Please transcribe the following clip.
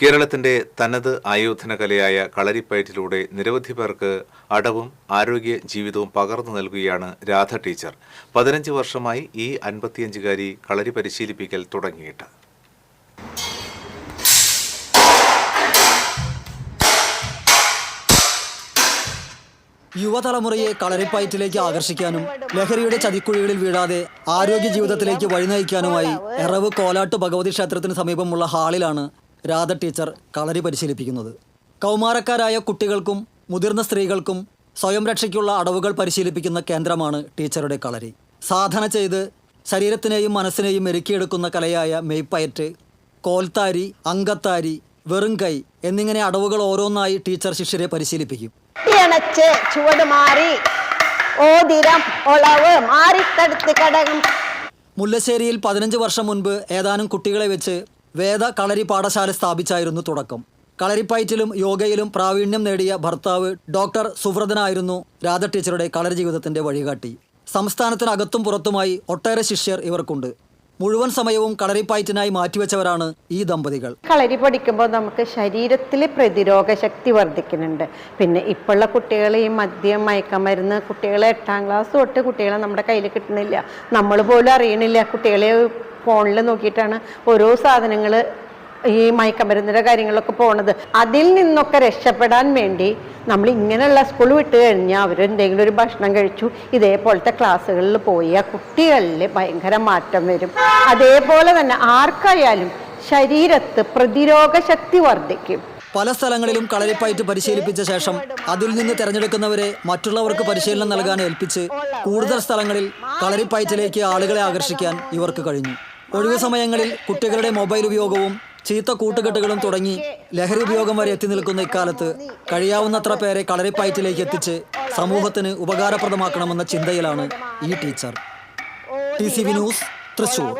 കേരളത്തിന്റെ തനത് ആയോധന കലയായ കളരിപ്പയറ്റിലൂടെ നിരവധി പേർക്ക് അടവും ആരോഗ്യ ജീവിതവും പകർന്നു നൽകുകയാണ് രാധ ടീച്ചർ. പതിനഞ്ച് വർഷമായി ഈ അൻപത്തിയഞ്ചുകാരി കളരി പരിശീലിപ്പിക്കൽ തുടങ്ങിയിട്ട്. യുവതലമുറയെ കളരിപ്പയറ്റിലേക്ക് ആകർഷിക്കാനും ലഹരിയുടെ ചതിക്കുഴികളിൽ വീഴാതെ ആരോഗ്യ ജീവിതത്തിലേക്ക് വഴിനയിക്കാനുമായി എറവ് കോലാട്ട് ഭഗവതി ക്ഷേത്രത്തിന് സമീപമുള്ള ഹാളിലാണ് രാധ ടീച്ചർ കളരി പരിശീലിപ്പിക്കുന്നത്. കൗമാരക്കാരായ കുട്ടികൾക്കും മുതിർന്ന സ്ത്രീകൾക്കും സ്വയം രക്ഷയ്ക്കുള്ള അടവുകൾ പരിശീലിപ്പിക്കുന്ന കേന്ദ്രമാണ് ടീച്ചറുടെ കളരി. സാധന ചെയ്ത് ശരീരത്തിനെയും മനസ്സിനെയും മെരുക്കിയെടുക്കുന്ന കലയായ മെയ്പ്പയറ്റ് കോൽത്താരി അങ്കത്താരി വെറും കൈ എന്നിങ്ങനെ അടവുകൾ ഓരോന്നായി ടീച്ചർ ശിഷ്യരെ പരിശീലിപ്പിക്കും. മുല്ലശ്ശേരിയിൽ പതിനഞ്ച് വർഷം മുൻപ് ഏതാനും കുട്ടികളെ വെച്ച് വേദ കളരി പാഠശാല സ്ഥാപിച്ചായിരുന്നു തുടക്കം. കളരിപ്പയറ്റിലും യോഗയിലും പ്രാവീണ്യം നേടിയ ഭർത്താവ് ഡോക്ടർ സുവ്രതനായിരുന്നു രാധ ടീച്ചറുടെ കളരി ജീവിതത്തിന്റെ വഴികാട്ടി. സംസ്ഥാനത്തിനകത്തും പുറത്തുമായി ഒട്ടേറെ ശിഷ്യർ ഇവർക്കുണ്ട്. മുഴുവൻ സമയവും കളരിപ്പായറ്റിനായി മാറ്റിവെച്ചവരാണ് ഈ ദമ്പതികൾ. കളരി പഠിക്കുമ്പോൾ നമുക്ക് ശരീരത്തിലെ പ്രതിരോധ ശക്തി വർദ്ധിക്കുന്നുണ്ട്. പിന്നെ ഇപ്പോഴുള്ള കുട്ടികൾ ഈ മദ്യം മയക്കമരുന്ന് കുട്ടികളെ എട്ടാം ക്ലാസ് തൊട്ട് കുട്ടികളെ നമ്മുടെ കയ്യിൽ കിട്ടുന്നില്ല. നമ്മൾ പോലും അറിയണില്ല കുട്ടികളെ ഫോണിൽ നോക്കിയിട്ടാണ് ഓരോ സാധനങ്ങൾ ഈ മയക്കമരുന്നിന്റെ കാര്യങ്ങളൊക്കെ പോണത്. അതിൽ നിന്നൊക്കെ രക്ഷപ്പെടാൻ വേണ്ടി നമ്മൾ ഇങ്ങനെയുള്ള സ്കൂൾ വിട്ട് കഴിഞ്ഞാൽ അവർ എന്തെങ്കിലും ഒരു ഭക്ഷണം കഴിച്ചു. ഇതേപോലത്തെ ക്ലാസ്സുകളിൽ പോയി ആ കുട്ടികളിൽ ഭയങ്കര മാറ്റം വരും. അതേപോലെ തന്നെ ആർക്കായാലും ശരീരത്ത് പ്രതിരോധ ശക്തി വർദ്ധിക്കും. പല സ്ഥലങ്ങളിലും കളരിപ്പയറ്റ് പരിശീലിപ്പിച്ച ശേഷം അതിൽ നിന്ന് തിരഞ്ഞെടുക്കുന്നവരെ മറ്റുള്ളവർക്ക് പരിശീലനം നൽകാൻ ഏൽപ്പിച്ച് കൂടുതൽ സ്ഥലങ്ങളിൽ കളരിപ്പയറ്റിലേക്ക് ആളുകളെ ആകർഷിക്കാൻ ഇവർക്ക് കഴിഞ്ഞു. ഒഴിവു സമയങ്ങളിൽ കുട്ടികളുടെ മൊബൈൽ ഉപയോഗവും ചീത്ത കൂട്ടുകെട്ടുകളും തുടങ്ങി ലഹരി ഉപയോഗം വരെ എത്തി നിൽക്കുന്ന ഇക്കാലത്ത് കഴിയാവുന്നത്ര പേരെ കളരിപ്പയറ്റിലേക്ക് എത്തിച്ച് സമൂഹത്തിന് ഉപകാരപ്രദമാക്കണമെന്ന ചിന്തയിലാണ് ഈ teacher. T C V news Thrissur